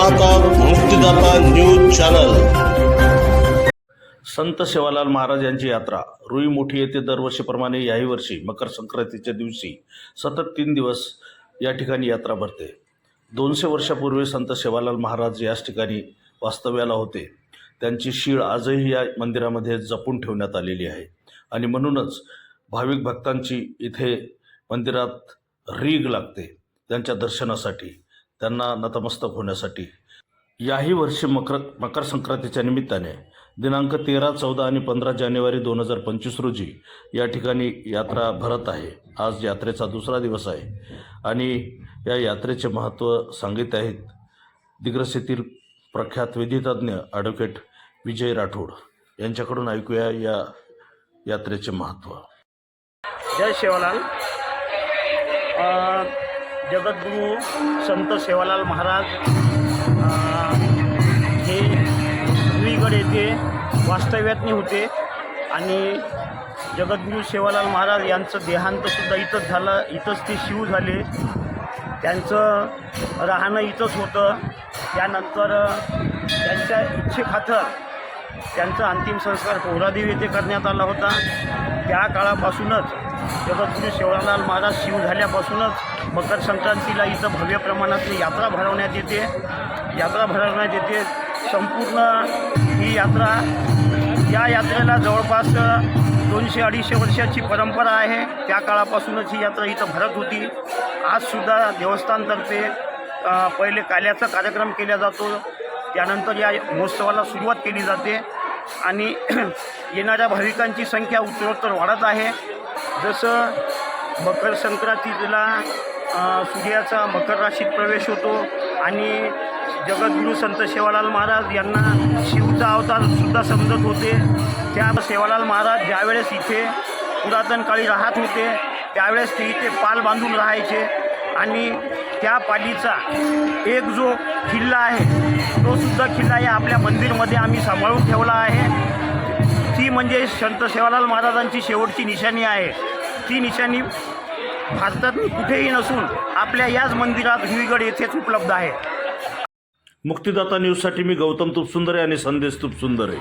पाहतात मुक्तिदाता news channel. संत सेवालाल महाराज यांची यात्रा. रुई मोठी येथे दरवर्षीप्रमाणे याही वर्षी मकर संक्रांतीच्या दिवशी सतत तीन दिवस या ठिकाणी यात्रा भरते. दोनशे वर्षापूर्वी संत सेवालाल महाराज याच ठिकाणी वास्तव्याला होते. त्यांची शीळ आजही या मंदिरामध्ये जपून ठेवण्यात आलेली आहे. आणि म्हणूनच भाविक भक्तांची इथे मंदिरात रीग लागते. त्यांच्या दर्शनासाठी त्यांना नतमस्तक होण्यासाठी याही वर्षी मकर मकर संक्रांतीच्या निमित्ताने दिनांक तेरा चौदा आणि पंधरा जानेवारी दोन हजार पंचवीस रोजी या ठिकाणी यात्रा भरत आहे. आज यात्रेचा दुसरा दिवस आहे. आणि या यात्रेचे महत्त्व सांगित आहेत दिग्रस येथील प्रख्यात विधितज्ञ ॲडव्होकेट विजय राठोड. यांच्याकडून ऐकूया या यात्रेचे महत्त्व. जय शिवलाल. जगद्गुरू संत सेवालाल महाराज हे जुईगड येथे वास्तव्यातनी होते. आणि जगद्गुरू सेवालाल महाराज यांचं देहांतसुद्धा इथंच झालं इथंच ते शिव झाले. त्यांचं राहणं इथंच होतं. त्यानंतर त्यांच्या इच्छेखातर त्यांचा अंतिम संस्कार पोहरादेव येथे करण्यात आला होता. त्या काळापासूनच जगद्गुरू शिवलाल महाराज शिव झाल्यापासूनच मकर संक्रांतीला इथं भव्य प्रमाणात यात्रा भरवण्यात येते. यात्रा भरवण्यात येते. संपूर्ण ही यात्रा या यात्रेला जवळपास दोनशे अडीचशे वर्षाची परंपरा आहे. त्या काळापासूनच ही यात्रा इथं भरत होती. आजसुद्धा देवस्थानतर्फे पहिले काल्याचा कार्यक्रम केला जातो. त्यानंतर या महोत्सवाला सुरुवात केली जाते. आणि येणाऱ्या भाविकांची संख्या उत्तरोत्तर वाढत आहे. जसं मकर संक्रांतीला सूर्याचा मकर राशीत प्रवेश होतो आणि जगद्गुरू संत सेवालाल महाराज यांना शिवचा अवतार सुद्धा समजत होते. त्या सेवालाल महाराज ज्यावेळेस इथे पुरातन काळी राहत होते त्यावेळेस ते इथे पाल बांधून राहायचे. आणि त्या पालीचा एक जो किल्ला आहे तो सुद्धा किल्ला या आपल्या मंदिरमध्ये आम्ही सांभाळून ठेवला आहे. ती म्हणजे संत सेवालाल महाराजांची शेवटची निशाणी आहे. ती निशाणी भारतात कुठेही नसून आपल्या याच मंदिरात हिवीगड येथेच उपलब्ध आहे. मुक्तिदाता न्यूजसाठी मी गौतम तुपसुंदरे आणि संदेश तुपसुंदरे.